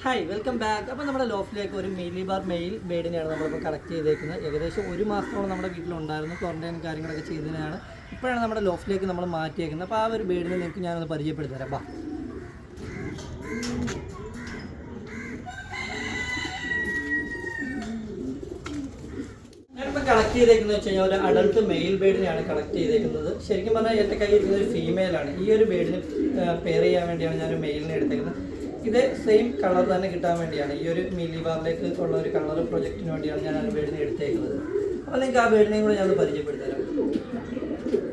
Hi welcome back അപ്പോൾ നമ്മുടെ ലോഫിലേക്ക് ഒരു മെയിലി ബാർ മെയിൽ ബേഡിനെയാണ് നമ്മളിപ്പോൾ കളക്ട് ചെയ്തേക്കുന്നത്. ഏകദേശം ഒരു മാസത്തോളം നമ്മുടെ വീട്ടിലുണ്ടായിരുന്നു. ക്വാറന്റൈൻ കാര്യങ്ങളൊക്കെ ചെയ്തതിനാണ്. ഇപ്പോഴാണ് നമ്മുടെ ലോഫിലേക്ക് നമ്മൾ മാറ്റിയേക്കുന്നത്. അപ്പോൾ ആ ഒരു ബേഡിനെ നിങ്ങൾക്ക് ഞാനൊന്ന് പരിചയപ്പെടുത്തി തരാം. ബാ കളക്ട് ചെയ്തേക്കുന്നത് വെച്ച് കഴിഞ്ഞാൽ ഒരു അഡൾട്ട് മെയിൽ ബേഡിനെയാണ് കളക്ട് ചെയ്തേക്കുന്നത്. ശരിക്കും പറഞ്ഞാൽ എന്റെ കയ്യിൽ ഇരിക്കുന്ന ഒരു ഫീമെയിലാണ് ഈ ഒരു ബേഡിന് പെയർ ചെയ്യാൻ വേണ്ടിയാണ് ഞാൻ ഒരു മെയിലിനെ എടുത്തേക്കുന്നത്. ഇത് സെയിം കളർ തന്നെ കിട്ടാൻ വേണ്ടിയാണ്. ഈ ഒരു മില്ലി ബാറിലേക്ക് ഉള്ള ഒരു കളർ പ്രൊജക്റ്റിന് വേണ്ടിയാണ് ഞാൻ ആ ബേഡിനെ എടുത്തേക്കുന്നത്. അപ്പോൾ നിങ്ങൾക്ക് ആ ബേഡിനെയും കൂടെ ഞാൻ പരിചയപ്പെടുത്തരാം.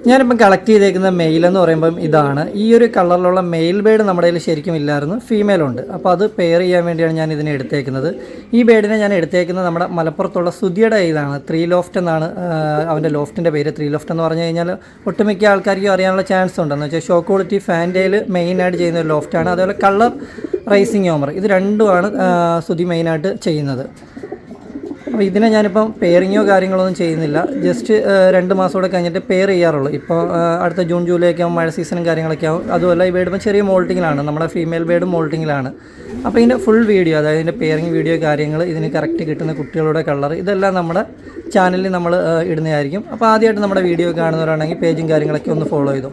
ഞാനിപ്പം കളക്ട് ചെയ്തേക്കുന്ന മെയിൽ എന്ന് പറയുമ്പം ഇതാണ്. ഈ ഒരു കളറിലുള്ള മെയിൽ ബേഡ് നമ്മുടെ കയ്യിൽ ശരിക്കും ഇല്ലായിരുന്നു. ഫീമെയിൽ ഉണ്ട്. അപ്പോൾ അത് പെയർ ചെയ്യാൻ വേണ്ടിയാണ് ഞാൻ ഇതിനെ എടുത്തേക്കുന്നത്. ഈ ബേഡിനെ ഞാൻ എടുത്തേക്കുന്നത് നമ്മുടെ മലപ്പുറത്തുള്ള സുധിയുടെ ഇതാണ് ത്രീ ലോഫ്റ്റ് എന്നാണ് അവന്റെ ലോഫ്റ്റിന്റെ പേര്. ത്രീ ലോഫ്റ്റ് എന്ന് പറഞ്ഞു കഴിഞ്ഞാൽ ഒട്ടുമിക്ക ആൾക്കാർക്കും അറിയാനുള്ള ചാൻസ് ഉണ്ടെന്ന് വെച്ചാൽ ഷോ ക്വാളിറ്റി ഫാന്റയിൽ മെയിനായിട്ട് ചെയ്യുന്ന ഒരു ലോഫ്റ്റാണ് അതുപോലെ കളർ റൈസിങ് ഓമർ ഇത് രണ്ടുമാണ് സ്തുതി മെയിനായിട്ട് ചെയ്യുന്നത്. അപ്പോൾ ഇതിനെ ഞാനിപ്പം പെയറിങ്ങോ കാര്യങ്ങളോ ഒന്നും ചെയ്യുന്നില്ല. ജസ്റ്റ് രണ്ട് മാസം കൂടെ കഴിഞ്ഞിട്ട് പെയർ ചെയ്യാറുള്ളൂ. ഇപ്പോൾ അടുത്ത ജൂൺ ജൂലൈ ഒക്കെ ആകുമ്പോൾ മഴ സീസണും കാര്യങ്ങളൊക്കെ ആവും. അതുമല്ല ഈ ബേഡ് ചെറിയ മോൾട്ടിങ്ങിലാണ് നമ്മുടെ ഫീമെയിൽ ബേഡ് മോൾട്ടിങ്ങിലാണ് അപ്പോൾ ഇതിന്റെ ഫുൾ വീഡിയോ അതായത് ഇതിന്റെ പെയറിങ് വീഡിയോ കാര്യങ്ങൾ ഇതിന് കറക്റ്റ് കിട്ടുന്ന കുട്ടികളുടെ കളർ ഇതെല്ലാം നമ്മുടെ ചാനലിൽ നമ്മൾ ഇടുന്നതായിരിക്കും. അപ്പോൾ ആദ്യമായിട്ട് നമ്മുടെ വീഡിയോ കാണുന്നവരാണെങ്കിൽ പേജും കാര്യങ്ങളൊക്കെ ഒന്ന് ഫോളോ ചെയ്തോ.